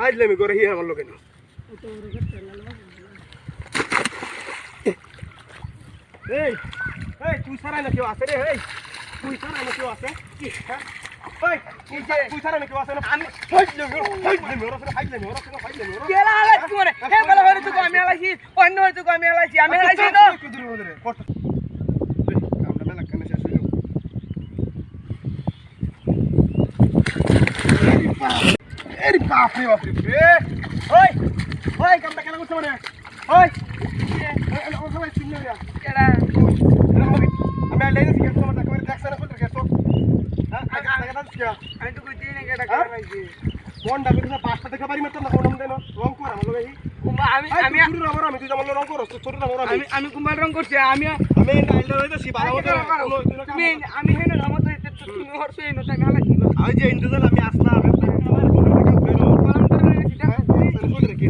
হাইজলামি করে হিয়া আমার লোকে এই এই তুই সারাই না কেউ আছে রে এই তুই সারাই না কেউ আছে। কি হ্যাঁ হে অন্য হইরে আমি হালাইছি আমি হালাইছি তো। বাপরে বাপরে রে ওই ওই কামটা কেন করছ মানে? ওই আমি গেছো হ্যাঁ হ্যাঁ? রং রং করছ রং আমি আমি আমি রং আমি আমি নাইলে হইতো সি বারো তুমি আমি হেন আমার তো তুমি হরছো এই নতা আমি হালাইছি আমি যে ইন্দ্রজাল আমি আসলাম আমি আমার কলম করে রেখেছি হ্যাঁ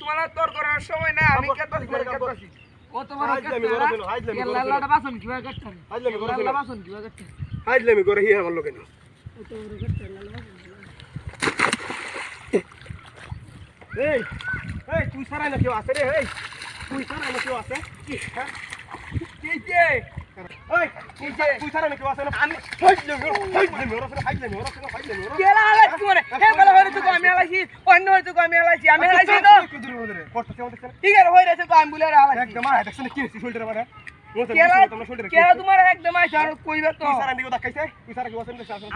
তোমার তোর করার সময় না আমি কেতাছি কেন? হাজলামি করো কেন? কেন? হিয়া আমার লোকে না। এই এই তুই সারাই না কেউ আছে রে এই। তুই সারাই না কেউ আছে? কি হ্যাঁ? কি কি? মানে? তুই সারা কেউ আছে না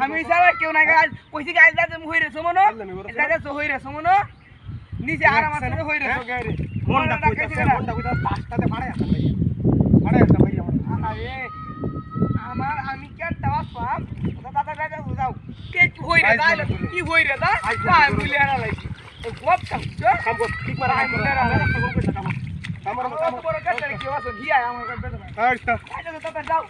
আমি সারা কেউ না গাছ কইছি গাছ দাতে হইরে সমনো হাজলামি করো তো হইরে সমনো নিচে আর আমার সাথে হইরে তো মনটা কইতাছে মনটা কইতাছে পাঁচটাতে ভাড়ায় আসেন আমার আরে আমি কে টাওয়া পাম? দাদা দাদা যাও কে হইরে দা কি হইরে দা আমি বলে হালাইছি গপ কাম কাম কর ঠিক মারা কাম কর কাম কর কাম কর কাম কর আমার বড় কাছে কি আছে হিয়া আমার কাছে আচ্ছা। আচ্ছা দাদা যাও